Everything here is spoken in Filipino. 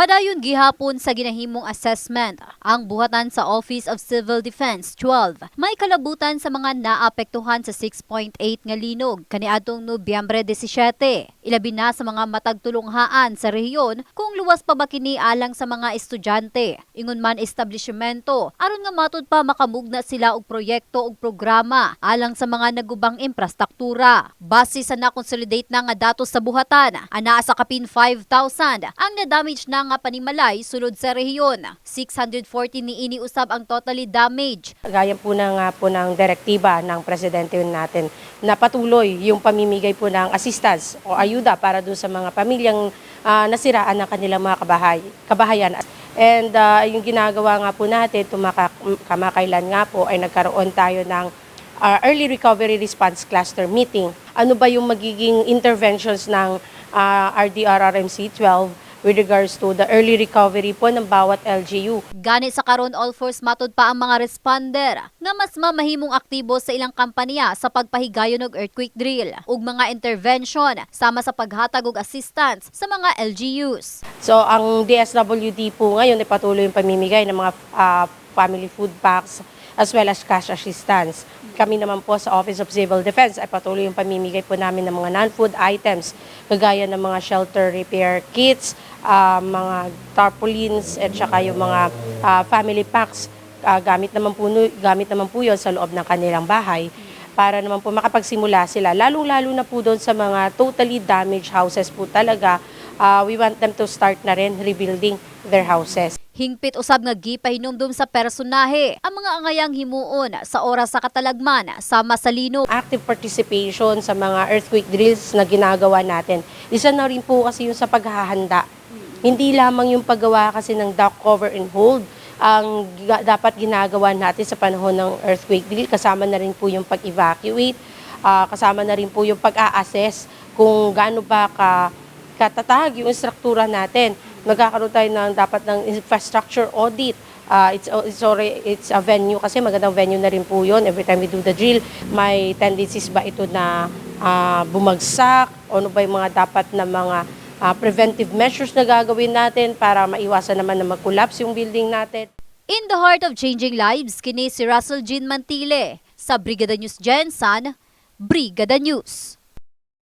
Padayon gihapon sa ginahimong assessment ang buhatan sa Office of Civil Defense 12 may kalabutan sa mga naapektuhan sa 6.8 nga linog kaniadtong Nobyembre 17. Ilabi na sa mga matagtulunghaan sa rehiyon kung luwas pa ba kini alang sa mga estudyante. Ingon man establishmento aron nga matud pa makamugna sila og proyekto ug programa alang sa mga nagubang infrastruktura. Base sa na-consolidate na nga datos sa buhatan, anaa sa kapin 5,000 ang na-damage na nga panimalay sulod sa rehiyon. 640 ni ini usab ang totally damage. Gaya po na po ng direktiba ng presidente natin na patuloy yung pamimigay po ng assistance o ayuda para doon sa mga pamilyang ah, nasiraan ng kanilang mga kabahay, kabahayan. And ah, yung ginagawa nga po natin, tumaka, kamakailan nga po ay nagkaroon tayo ng ah, Early Recovery Response Cluster Meeting. Ano ba yung magiging interventions ng ah, RDRRMC 12 with regards to the early recovery po ng bawat LGU. Gani sa karon all force matud pa ang mga responder nga mas mamahimong aktibo sa ilang kampanya sa pagpahigayon og earthquake drill ug mga intervention sama sa paghatag og assistance sa mga LGUs. So ang DSWD po ngayon ay patuloy yung pamimigay ng mga ah, family food packs as well as cash assistance. Kami naman po sa Office of Civil Defense ay patuloy yung pamimigay po namin ng mga non-food items kagaya ng mga shelter repair kits, ah, mga tarpaulins at saka yung mga ah, family packs Ah, gamit naman po gamit naman po 'yon sa loob ng kanilang bahay para naman po makapagsimula sila lalong-lalo na po doon sa mga totally damaged houses po talaga ah, we want them to start na rin rebuilding their houses. Hingpit usab nga gipahinumdum sa personahe ang mga angayang himuon sa oras sa katalagman sa linog. Active participation sa mga earthquake drills na ginagawa natin. Isa na rin po kasi yung sa paghahanda. Hindi lamang yung paggawa kasi ng dock cover and hold ang dapat ginagawa natin sa panahon ng earthquake drill. Kasama na rin po yung pag-evacuate, ah, kasama na rin po yung pag-a-assess kung gaano ba ka katatag yung struktura natin. Magkakaroon tayo ng dapat ng infrastructure audit. Ah, it's, it's, already, it's a venue kasi magandang venue na rin po yun. Every time we do the drill, may tendencies ba ito na ah, bumagsak? O ano ba yung mga dapat na mga ah, preventive measures na gagawin natin para maiwasan naman na mag-collapse yung building natin? In the heart of changing lives, kini si Russell Jean Mantile sa Brigada News Jensen, Brigada News.